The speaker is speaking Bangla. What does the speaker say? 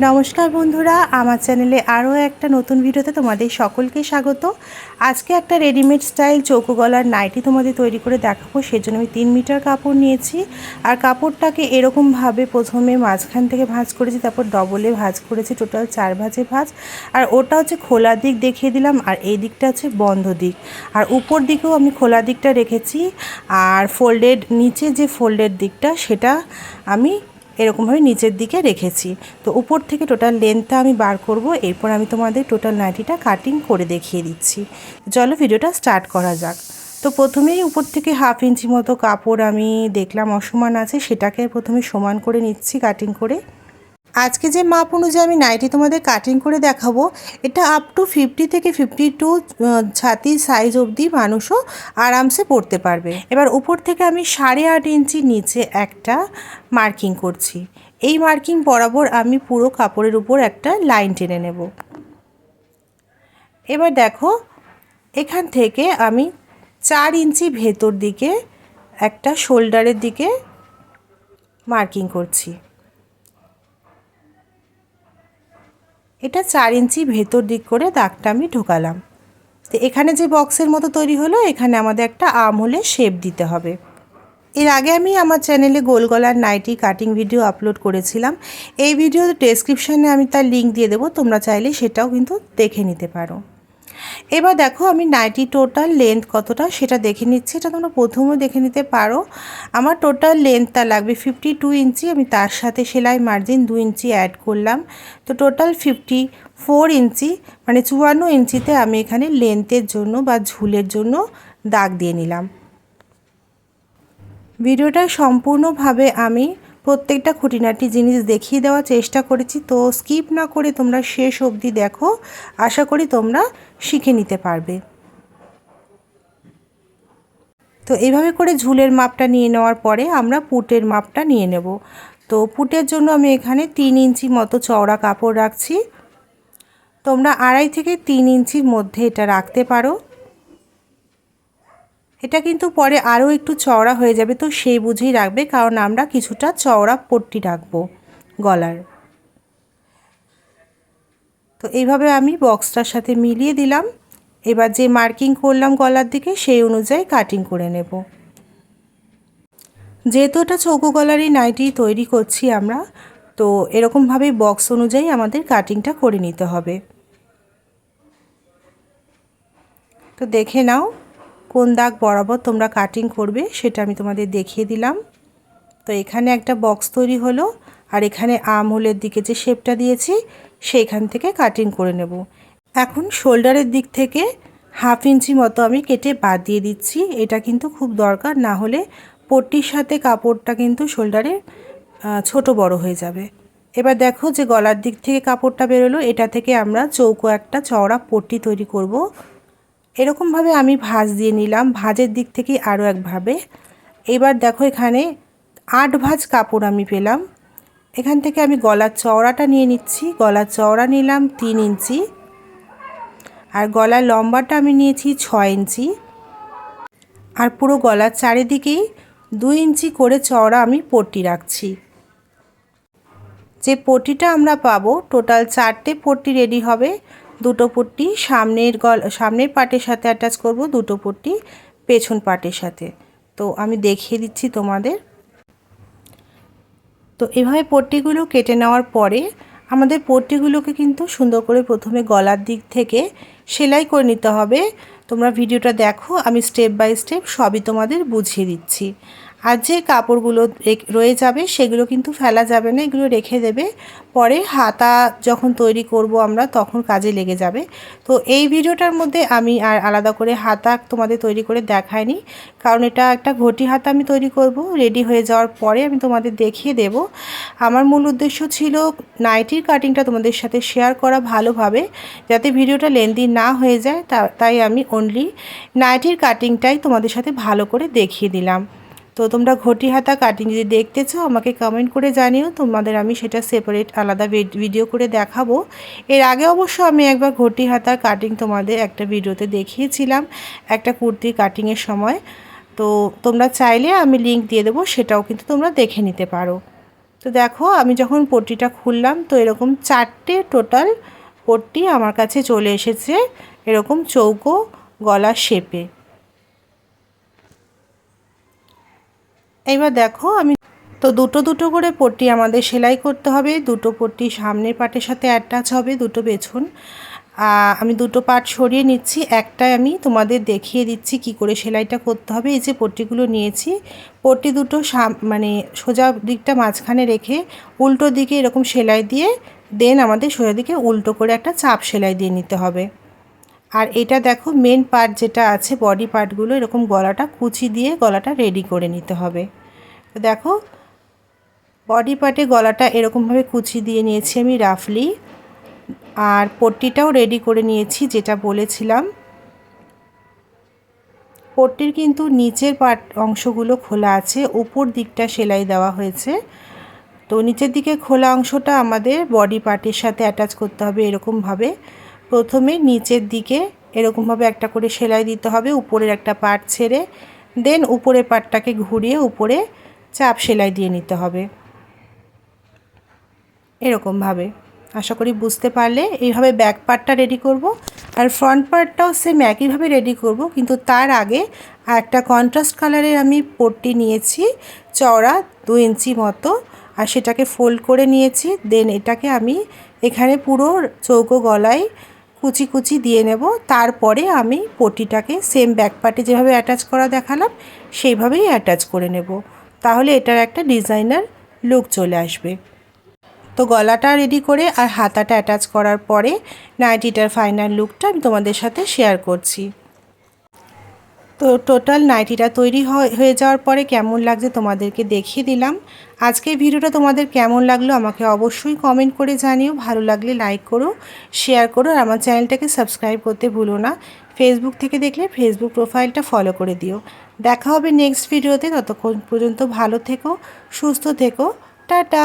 নমস্কার বন্ধুরা, আমার চ্যানেলে আরও একটা নতুন ভিডিওতে তোমাদের সকলকে স্বাগত। আজকে একটা রেডিমেড স্টাইল চৌকো গলার নাইটি তোমাদের তৈরি করে দেখাবো, সেজন্য আমি তিন মিটার কাপড় নিয়েছি। আর কাপড়টাকে এরকমভাবে প্রথমে মাঝখান থেকে ভাঁজ করেছি, তারপর ডবলে ভাঁজ করেছি টোটাল চার ভাঁজে ভাঁজ। আর ওটা হচ্ছে খোলা দিক দেখিয়ে দিলাম, আর এই দিকটা হচ্ছে বন্ধ দিক। আর উপর দিকেও আমি খোলা দিকটা রেখেছি, আর ফোল্ডেড নিচে যে ফোল্ডেড দিকটা, সেটা আমি এরকমভাবে নিচের দিকে রেখেছি। তো উপর থেকে টোটাল লেন্থটা আমি বার করব, এরপর আমি তোমাদের টোটাল নাইটিটা কাটিং করে দেখিয়ে দিচ্ছি। চলো ভিডিওটা স্টার্ট করা যাক। তো প্রথমেই উপর থেকে হাফ ইঞ্চি মতো কাপড় আমি দেখলাম অসমান আছে, সেটাকে প্রথমে সমান করে নিচ্ছি কাটিং করে। আজকে যে মাপ অনুযায়ী আমি নাইটি তোমাদের কাটিং করে দেখাবো, এটা আপ টু ফিফটি থেকে ফিফটি টু ছাতির সাইজ অবধি মানুষও আরামসে পরতে পারবে। এবার উপর থেকে আমি সাড়ে আট ইঞ্চি নিচে একটা মার্কিং করছি। এই মার্কিং বরাবর আমি পুরো কাপড়ের উপর একটা লাইন টেনে নেব। এবার দেখো, এখান থেকে আমি চার ইঞ্চি ভেতর দিকে একটা শোল্ডারের দিকে মার্কিং করছি। এটা চার ইঞ্চি ভেতর দিক করে দাগটা আমি ঢোকালাম। তো এখানে যে বক্সের মতো তৈরি হলো, এখানে আমাদের একটা আম হলে শেপ দিতে হবে। এর আগে আমি আমার চ্যানেলে গোল গলার নাইটি কাটিং ভিডিও আপলোড করেছিলাম। এই ভিডিও ডেসক্রিপশানে আমি তার লিঙ্ক দিয়ে দেবো, তোমরা চাইলে সেটাও কিন্তু দেখে নিতে পারো। এবার দেখো আমি নাইটি টোটাল লেন্থ কতটা সেটা দেখে নিচ্ছি। এটা তোমরা প্রথমেও দেখে নিতে পারো। আমার টোটাল লেন্থটা লাগবে ফিফটি টু ইঞ্চি। আমি তার সাথে সেলাই মার্জিন দু ইঞ্চি অ্যাড করলাম। তো টোটাল ফিফটি ফোর ইঞ্চি মানে চুয়ান্ন ইঞ্চিতে আমি এখানে লেন্থের জন্য বা ঝুলের জন্য দাগ দিয়ে নিলাম। ভিডিওটা সম্পূর্ণভাবে আমি প্রত্যেকটা খুঁটিনাটি জিনিস দেখিয়ে দেওয়ার চেষ্টা করেছি, তো স্কিপ না করে তোমরা শেষ অবধি দেখো। আশা করি তোমরা শিখে নিতে পারবে। তো এইভাবে করে ঝুলের মাপটা নিয়ে নেওয়ার পরে আমরা পুটের মাপটা নিয়ে নেব। তো পুটের জন্য আমি এখানে তিন ইঞ্চি মতো চওড়া কাপড় রাখছি। তোমরা আড়াই থেকে তিন ইঞ্চির মধ্যে এটা রাখতে পারো। এটা কিন্তু পরে আরও একটু চওড়া হয়ে যাবে, তো সেই বুঝেই রাখবে, কারণ আমরা কিছুটা চওড়া পট্টি রাখব গলার। তো এইভাবে আমি বক্সটার সাথে মিলিয়ে দিলাম। এবার যে মার্কিং করলাম গলার দিকে, সেই অনুযায়ী কাটিং করে নেব। যেহেতু এটা চৌকো গলারই নাইটি তৈরি করছি আমরা, তো এরকমভাবে বক্স অনুযায়ী আমাদের কাটিংটা করে নিতে হবে। তো দেখে নাও কোন দাগ বরাবর তোমরা কাটিং করবে সেটা আমি তোমাদের দেখিয়ে দিলাম। তো এখানে একটা বক্স তৈরি হলো আর এখানে আম হোলের দিকে যে শেপটা দিয়েছি সেইখান থেকে কাটিং করে নেব। এখন শোল্ডারের দিক থেকে হাফ ইঞ্চি মতো আমি কেটে বাদ দিয়ে দিচ্ছি। এটা কিন্তু খুব দরকার, না হলে পট্টির সাথে কাপড়টা কিন্তু শোল্ডারে ছোট বড় হয়ে যাবে। এবার দেখো যে গলার দিক থেকে কাপড়টা বেরোলো, এটা থেকে আমরা চৌকো একটা চওড়া পট্টি তৈরি করব। এরকমভাবে আমি ভাঁজ দিয়ে নিলাম, ভাঁজের দিক থেকে আরও একভাবে। এবার দেখো এখানে আট ভাঁজ কাপড় আমি পেলাম। এখান থেকে আমি গলার চওড়াটা নিয়ে নিচ্ছি। গলার চওড়া নিলাম তিন ইঞ্চি। আর গলার লম্বাটা আমি নিয়েছি ছয় ইঞ্চি। আর পুরো গলার চারিদিকেই দুই ইঞ্চি করে চওড়া আমি পট্টি রাখছি। যে পট্টিটা আমরা পাবো, টোটাল চারটে পট্টি রেডি হবে। দুটো পট্টি, সামনের গল, সামনের পাটের সাথে অ্যাটাচ করব দুটো পট্টি, পেছন পাটের সাথে। তো আমি দেখিয়ে দিচ্ছি তোমাদের। তো এভাবে পট্টিগুলো কেটে নেওয়ার পরে আমাদের পট্টিগুলোকে কিন্তু সুন্দর করে প্রথমে গলার দিক থেকে সেলাই করে নিতে হবে। তোমরা ভিডিওটা দেখো, আমি স্টেপ বাই স্টেপ সবই তোমাদের বুঝিয়ে দিচ্ছি। আর যে কাপড়গুলো রয়ে যাবে সেগুলো কিন্তু ফেলা যাবে না, এগুলো রেখে দেবে। পরে হাতা যখন তৈরি করব আমরা, তখন কাজে লেগে যাবে। তো এই ভিডিওটার মধ্যে আমি আর আলাদা করে হাতা তোমাদের তৈরি করে দেখাইনি, কারণ এটা একটা ঘটি হাতা আমি তৈরি করব। রেডি হয়ে যাওয়ার পরে আমি তোমাদের দেখিয়ে দেব। আমার মূল উদ্দেশ্য ছিল নাইটির কাটিংটা তোমাদের সাথে শেয়ার করা ভালোভাবে, যাতে ভিডিওটা লেন্দি না হয়ে যায়। তাই আমি অনলি নাইটির কাটিংটাই তোমাদের সাথে ভালো করে দেখিয়ে দিলাম। তো তোমরা ঘটি হাতা কাটিং যদি দেখতে চাও, আমাকে কমেন্ট করে জানিও। তোমাদের আমি সেটা সেপারেট আলাদা ভিডিও করে দেখাবো। এর আগে অবশ্য আমি একবার ঘটি হাতার কাটিং তোমাদের একটা ভিডিওতে দেখিয়েছিলাম, একটা কুর্তি কাটিংয়ের সময়। তো তোমরা চাইলে আমি লিঙ্ক দিয়ে দেবো, সেটাও কিন্তু তোমরা দেখে নিতে পারো। তো দেখো, আমি যখন পট্টিটা খুললাম, তো এরকম চারটে টোটাল পট্টি আমার কাছে চলে এসেছে, এরকম চৌকো গলা শেপে এবার দেখো, আমি তো দুটো দুটো করে পট্টি আমাদের সেলাই করতে হবে। দুটো পট্টি সামনের পাটের সাথে অ্যাটাচ হবে, দুটো পেছন। আমি দুটো পাট সরিয়ে নিচ্ছি, একটাই আমি তোমাদের দেখিয়ে দিচ্ছি কি করে সেলাইটা করতে হবে। এই যে পট্টিগুলো নিয়েছি, পট্টি দুটো মানে সোজা দিকটা মাঝখানে রেখে উল্টো দিকে এরকম সেলাই দিয়ে, দেন আমাদের সোজা দিকে উল্টো করে একটা চাপ সেলাই দিয়ে নিতে হবে। আর এটা দেখো মেন পার্ট যেটা আছে বডি পার্টগুলো এরকম গলাটা কুচি দিয়ে গলাটা রেডি করে নিতে হবে। তো দেখো বডি পার্টে গলাটা এরকমভাবে কুচি দিয়ে নিয়েছি আমি রাফলি আর পট্টিটাও রেডি করে নিয়েছি, যেটা বলেছিলাম। পট্টির কিন্তু নিচের পার্ট অংশগুলো খোলা আছে, উপর দিকটা সেলাই দেওয়া হয়েছে। তো নিচের দিকে খোলা অংশটা আমাদের বডি পার্টের সাথে অ্যাটাচ করতে হবে এরকমভাবে প্রথমে নিচের দিকে এরকমভাবে একটা করে সেলাই দিতে হবে, উপরের একটা পার্ট ছেড়ে, দেন উপরের পার্টটাকে ঘুরিয়ে উপরে চাপ সেলাই দিয়ে নিতে হবে। এরকমভাবে। আশা করি বুঝতে পারলে। এইভাবে ব্যাক পার্টটা রেডি করব। আর ফ্রন্ট পার্টটাও সেম একইভাবে রেডি করব, কিন্তু তার আগে একটা কন্ট্রাস্ট কালারের আমি পট্টি নিয়েছি, চওড়া দু ইঞ্চি মতো, আর সেটাকে ফোল্ড করে নিয়েছি, দেন এটাকে আমি এখানে পুরো চৌকো গলায় কুচি কুচি দিয়ে নেব। তারপরে আমি পটিটাকে সেম ব্যাক পার্টে যেভাবে অ্যাটাচ করা দেখালাম, সেইভাবেই অ্যাটাচ করে নেব। তাহলে এটার একটা ডিজাইনার লুক চলে আসবে। তো গলাটা রেডি করে আর হাতাটা অ্যাটাচ করার পরে নাইটিটার ফাইনাল লুকটা আমি তোমাদের সাথে শেয়ার করছি। তো টোটাল নাইটিটা তৈরি হয়ে যাওয়ার পরে কেমন লাগছে তোমাদেরকে দেখিয়ে দিলাম। আজকের ভিডিওটা তোমাদের কেমন লাগল আমাকে অবশ্যই কমেন্ট করে জানিও। ভালো লাগলে লাইক করো শেয়ার করো আর আমার চ্যানেলটাকে সাবস্ক্রাইব করতে ভুলো না। ফেসবুক থেকে দেখলে ফেসবুক প্রোফাইলটা ফলো করে দিও। দেখা হবে নেক্সট ভিডিওতে ততক্ষণ পর্যন্ত ভালো থেকো, সুস্থ থেকো। টাটা!